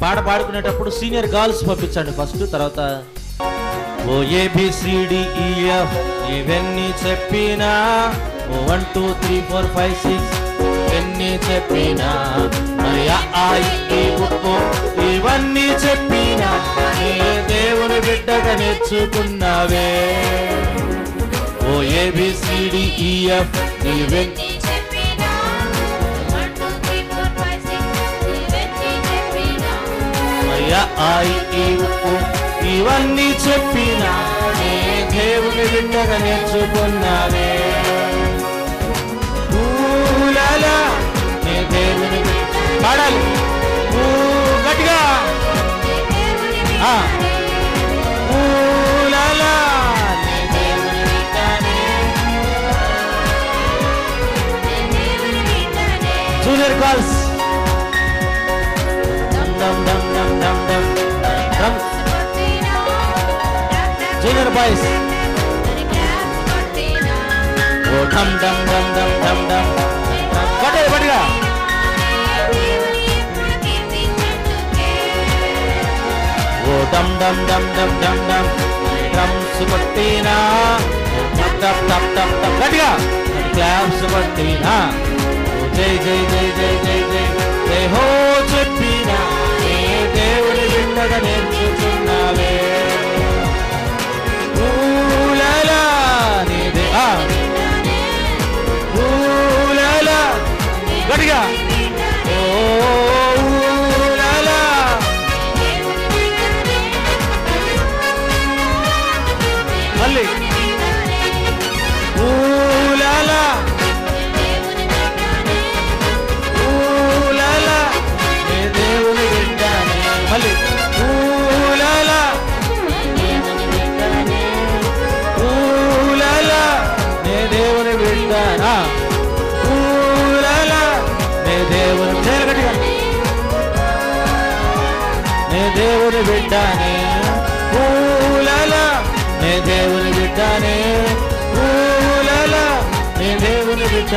పాట పాడుకునేటప్పుడు senior girls పంపించండి ఫస్ట్ తర్వాత ఓ A B C D E F ఇవన్నీ చెప్పినా? ఓ one two three four five six ఇవన్నీ చెప్పినా? మరి ఇవన్నీ చెప్పినా? దేవుని బిడ్డగా నేర్చుకున్నావే? ఓ ఏబిసిడిఈఎఫ్ ఇవన్నీ అయ్యా ఇవన్నీ చెప్పినా దేవుని బిడ్డగా నేర్చుకున్నావే? ఊలాలా, నే దేవుని పాడాలి. గట్టిగా. ఆ. ఊలాలా, జూనియర్ గర్ల్స్. జూనియర్ బాయ్స్ ఓ డమ్ డమ్ డమ్ డమ్ డమ్ డమ్ పట్టే పట్టుగా. ఓ డమ్ డమ్ డమ్ డమ్ డమ్ డమ్ డ్రమ్స్ కొట్టినా. టప్ టప్ టప్ టప్ గట్టిగా. క్లాప్స్ కొట్టినా. జై జై జై జై జై జై. జై హో చెప్పినా. ఏ దేవుని బిడ్డగా గట్టిగా. మళ్ళీ. దేవుని బిడ్డనే. ఊలాలా నే దేవుని బిడ్డనే. ఊలాలా నే దేవుని బిడ్డ.